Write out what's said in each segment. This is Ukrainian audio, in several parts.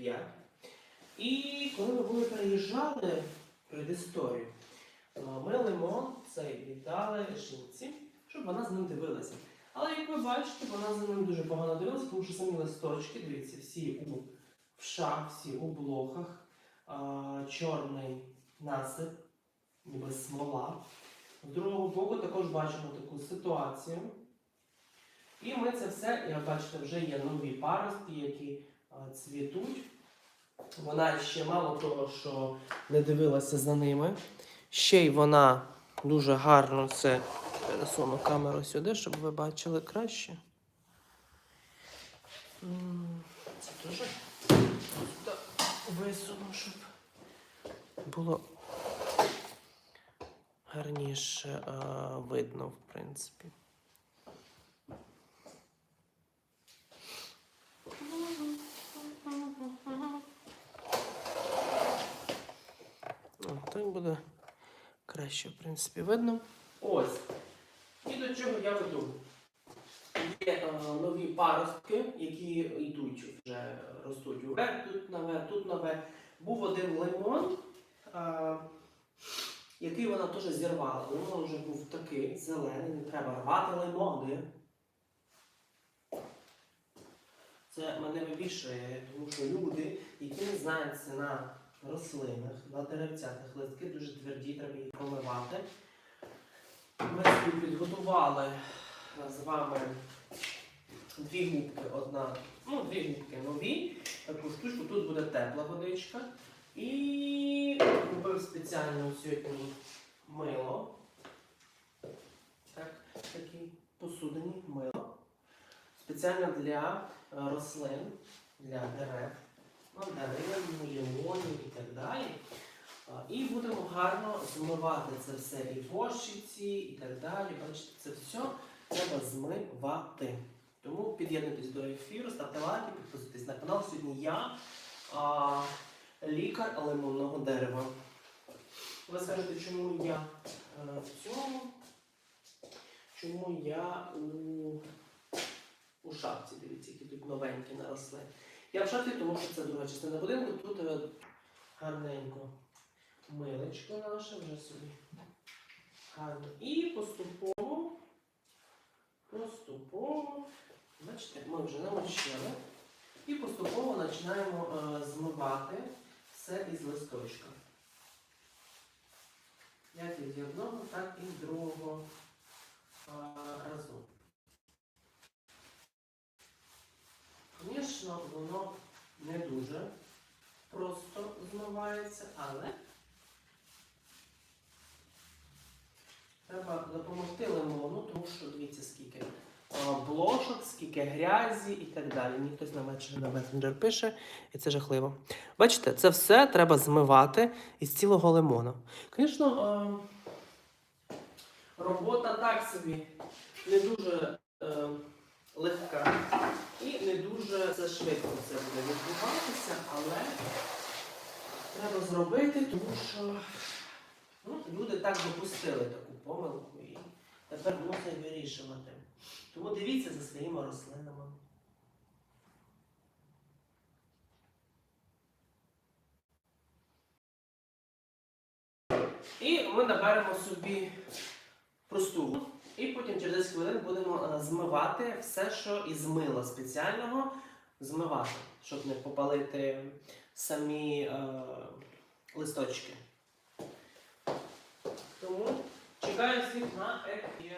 5. І коли ми були переїжджали перед історію, е, ми лимон цей віддали жінці, щоб вона з ним дивилася. Але як ви бачите, вона за ним дуже погано дивилася, тому що самі листочки, дивіться, всі у вшах, всі у блохах, а, чорний насип, ніби смола. З другого боку також бачимо таку ситуацію. І ми це все, як бачите, вже є нові паростки, які цвітуть. Вона ще мало того, що не дивилася за ними. Ще й вона дуже гарно це пересуну камеру сюди, щоб ви бачили краще. Це дуже висуну, щоб було гарніше видно, в принципі. Так буде краще, в принципі, видно. Ось. І до чого я веду. Є е, нові паростки, які йдуть вже ростуть уверх, тут нове, тут нове. Був один лимон, е, який вона теж зірвала. Лимон вже був такий зелений, не треба рвати лимони. Це мене вибішує, тому що люди, які не знаються на рослинах, на деревцятах, листки дуже тверді, треба їх промивати. Ми підготували з вами дві губки, одна, ну, дві губки нові, таку штучку, тут буде тепла водичка. І купив спеціально сьогодні мило. Так, такі посудині мило. Спеціально для е, рослин, для дерев, мандарин, лимонів і так далі. І будемо гарно змивати це все і борщиці, і так далі. Бачите, це все треба змивати. Тому під'єднуйтесь до ефіру, ставте лайки, підписуйтесь на канал. Сьогодні я а, лікар лимонного дерева. Ви скажете, чому я е, в цьому? Чому я у, у шапці? Дивіться, які тут новенькі наросли. Я в шапці, тому що це друга частина будинку. Тут е, гарненько милечко наше вже собі. Гарно. І поступово, поступово, бачите, ми вже намочили. І поступово починаємо е, змивати все із листочка. Як із одного, так і другого е, Звісно, воно не дуже просто змивається, але треба допомогти лимону, тому що дивіться, скільки блошок, скільки грязі і так далі. Мені хтось на вечір на месенджер пише, і це жахливо. Бачите, це все треба змивати із цілого лимона. Звісно, робота так собі не дуже е, легка і не дуже це швидко це буде відбуватися, але треба зробити, тому що ну, люди так допустили таку помилку і тепер мусять вирішувати. Тому дивіться за своїми рослинами. І ми наберемо собі просту і потім через 10 хвилин будемо е, змивати все, що із мила спеціального змивати, щоб не попалити самі е, листочки. Тому чекаю всіх на ефір.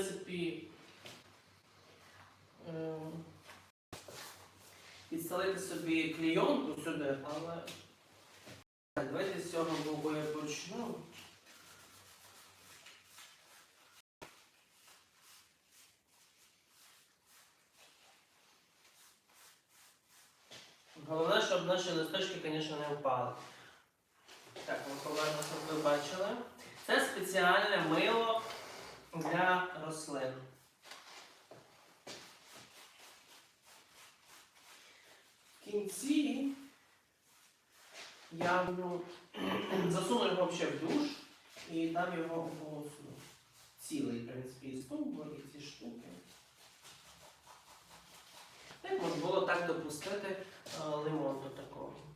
принципі, ем, підстелити собі клійонку сюди, але давайте з цього боку я почну. Головне, щоб наші листочки, звісно, не впали. Так, ми повернемо, щоб ви бачили. Це спеціальне мило для рослин. В кінці я ну, засуну його взагалі в душ і дам його ополосну. Цілий, в принципі, і стовбур, і ці штуки. Як можна було так допустити е, лимон до такого?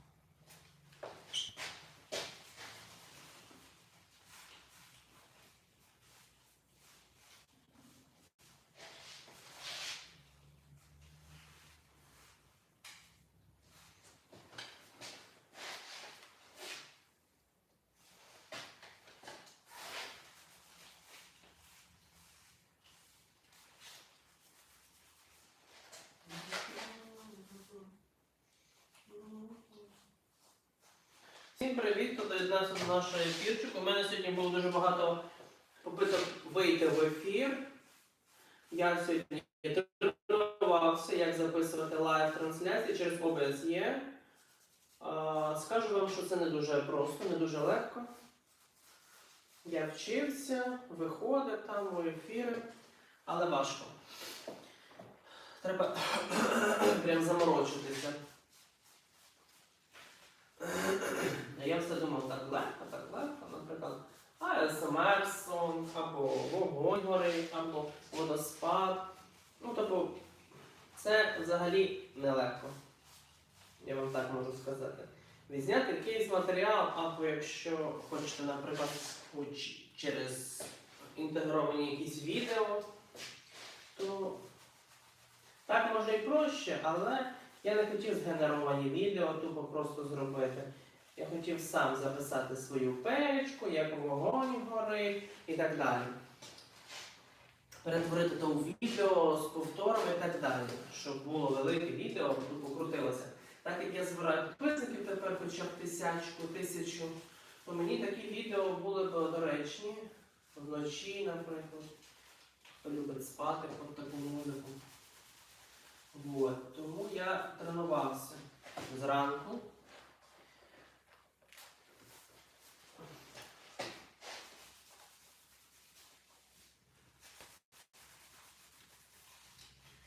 Всім привіт, хто доєднався до нашого ефірчику. У мене сьогодні було дуже багато попиток вийти в ефір. Я сьогодні тренувався, як записувати лайв-трансляції через. А, Скажу вам, що це не дуже просто, не дуже легко. Я вчився, виходив там у ефіри, але важко. Треба прям заморочитися. Я все думав так легко, так легко, наприклад, АСМР сон, або вогонь горить, або водоспад. Ну, тобто, це взагалі нелегко. Я вам так можу сказати. Відзняти якийсь матеріал, або якщо хочете, наприклад, через інтегровані якісь відео, то так може і проще, але я не хотів згенеровані відео, тупо просто зробити. Я хотів сам записати свою печку, як вогонь горить і так далі. Перетворити то у відео з повтором і так далі, щоб було велике відео, тупо крутилося. Так як я збираю підписників тепер хоча б тисячку, тисячу, то мені такі відео були б доречні. Вночі, наприклад. Любить спати під таку музику. Вот. Тому я тренувався зранку.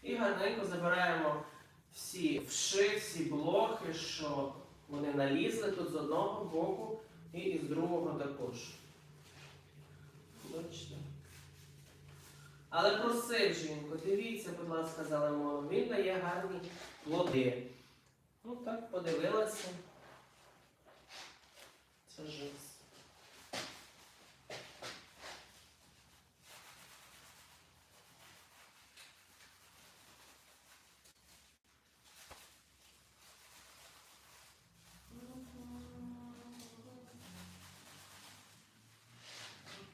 І гарненько забираємо всі вши, всі блохи, що вони налізли тут з одного боку і з другого також. Бачите? Але просив жінку, дивіться, будь ласка, за лимоном, він дає гарні плоди. Ну так, подивилася. Це жесть.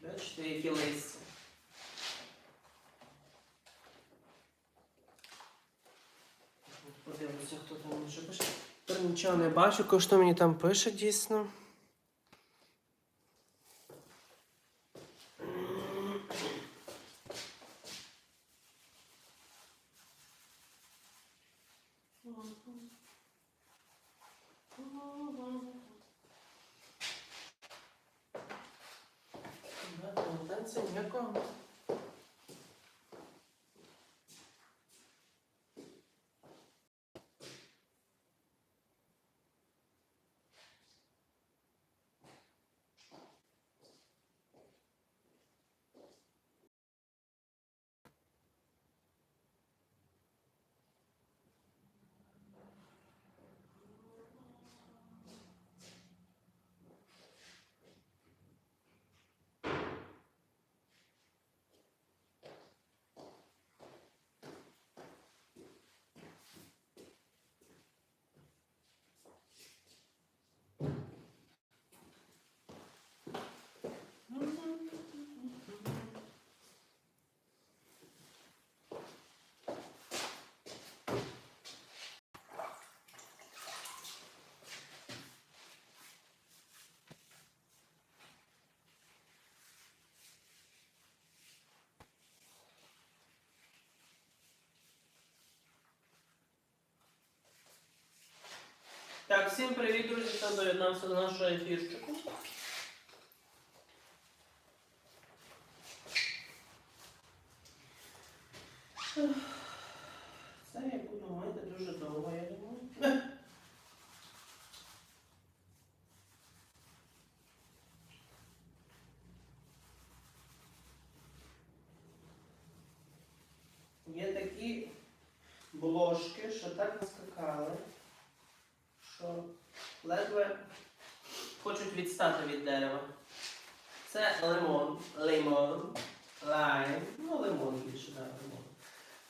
Бачите, які листя. Подивлюся, хто там мені що пише. Тепер нічого не бачу, кого що мені там пише дійсно. Всім привіт, друзі, хто доєднався до нашого ефірчику. Це я буду мити дуже довго, я думаю. Є такі блошки, що так наскакали, що ледве хочуть відстати від дерева. Це лимон, лимон, лайм, ну лимон більше, так, лимон.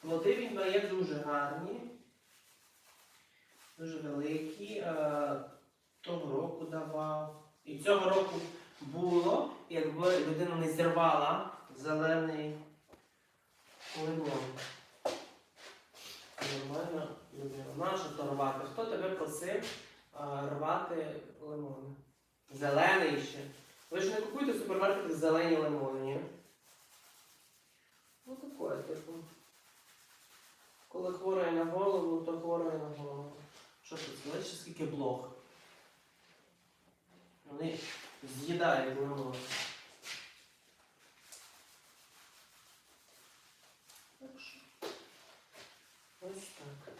Плоди він дає дуже гарні, дуже великі. Е, Того року давав. І цього року було, якби людина не зірвала зелений лимон. Нормально людина. Нащо то рвати? Хто тебе просив а, рвати лимони? Зелений ще. Ви ж не купуєте в супермаркетах зелені лимони? Ну таке, типу. Коли хворий на голову, то хворий на голову. Що тут? знаєш, скільки блох? Вони з'їдають лимони. Так що. Ось так.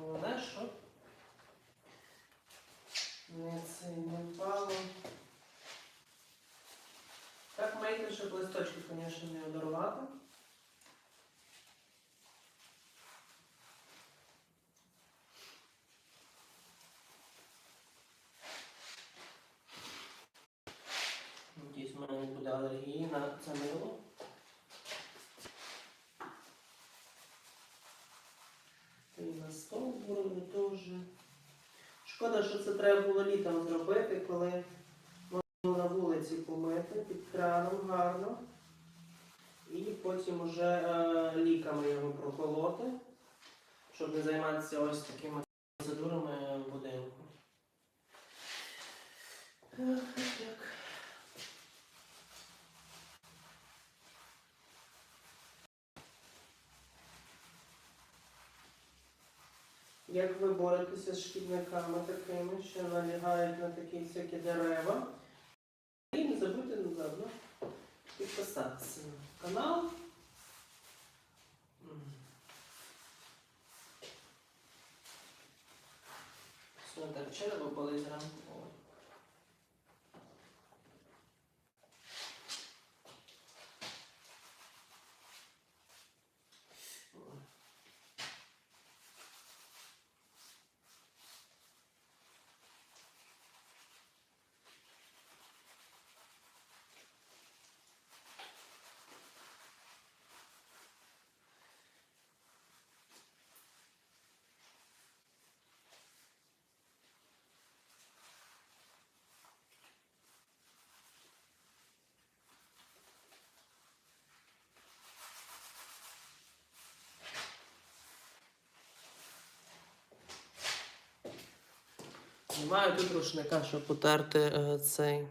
Головне, що не це не впало. Так мийте, щоб листочки, звісно, не одорвати. Надіюсь, в мене не буде алергії на це мило. І на стовбурові теж. Шкода, що це треба було літом зробити, коли на вулиці помити під краном гарно. І потім уже е, ліками його проколоти, щоб не займатися ось такими процедурами в будинку. Ех. Як ви боретеся з шкідниками такими, що налягають на такі всякі дерева? І не забудьте заодно підписатися на канал. Сьогодні так черево болить зранку. Немає тут рушника, щоб потерти е, цей.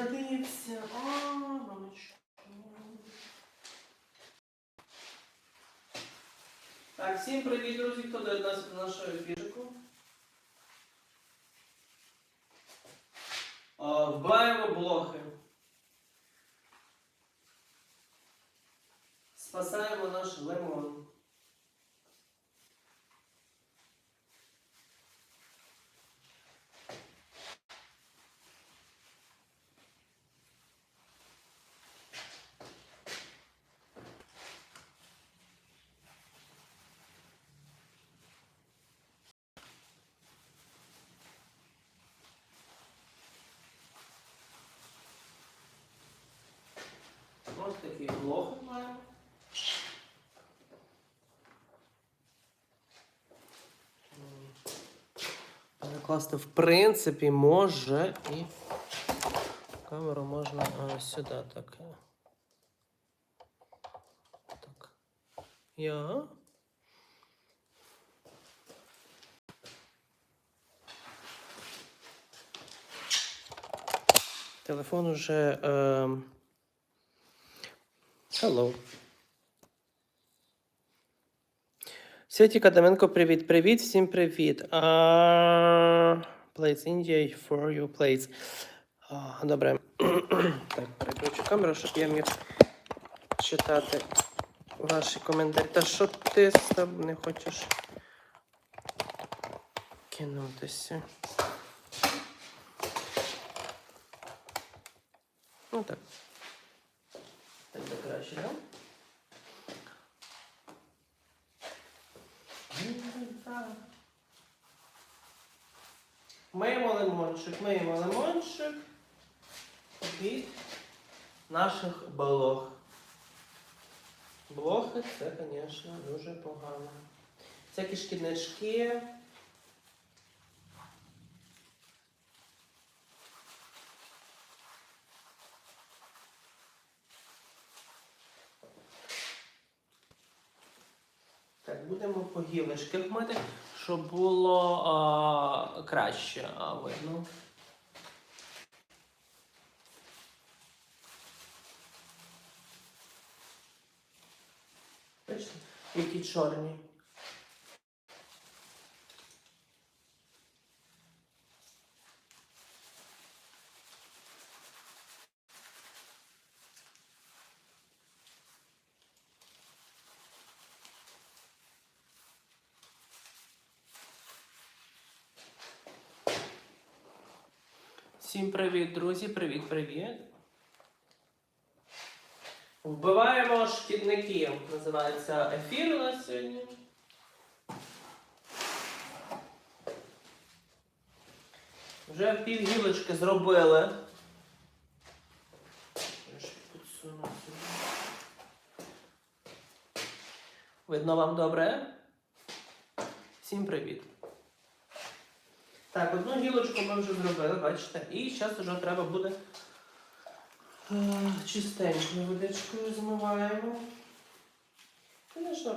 Я дивився, а, мамочка. Так, всім привіт, друзі, хто доєднався до нашого ефірку. А, Вбиваємо блохи. Спасаємо наш лимон. Ось такий блох маємо. Перекласти, в принципі, може і камеру можна а, сюди так. е. Так. Я. Телефон уже. ем, Hello. Святі Кадаменко, привіт, привіт, всім привіт. Uh, plates for you plates. А, добре. так, переключу камеру, щоб я міг читати ваші коментарі. Та що ти не хочеш кинутися? Ну так. Так краще, так? Миємо лимончик, миємо лимончик від наших блох. Блохи це, звісно, дуже погано. Всякі шкіднички. Так, будемо вмити, щоб було а, краще а, видно. Бачите, які чорні. Всім привіт, друзі! Привіт, привіт! Вбиваємо шкідників. Називається ефір у нас сьогодні. Вже пів гілочки зробили. Видно вам добре? Всім привіт! Так, одну гілочку ми вже зробили, бачите, і зараз вже треба буде е, чистенькою водичкою змиваємо. Звісно,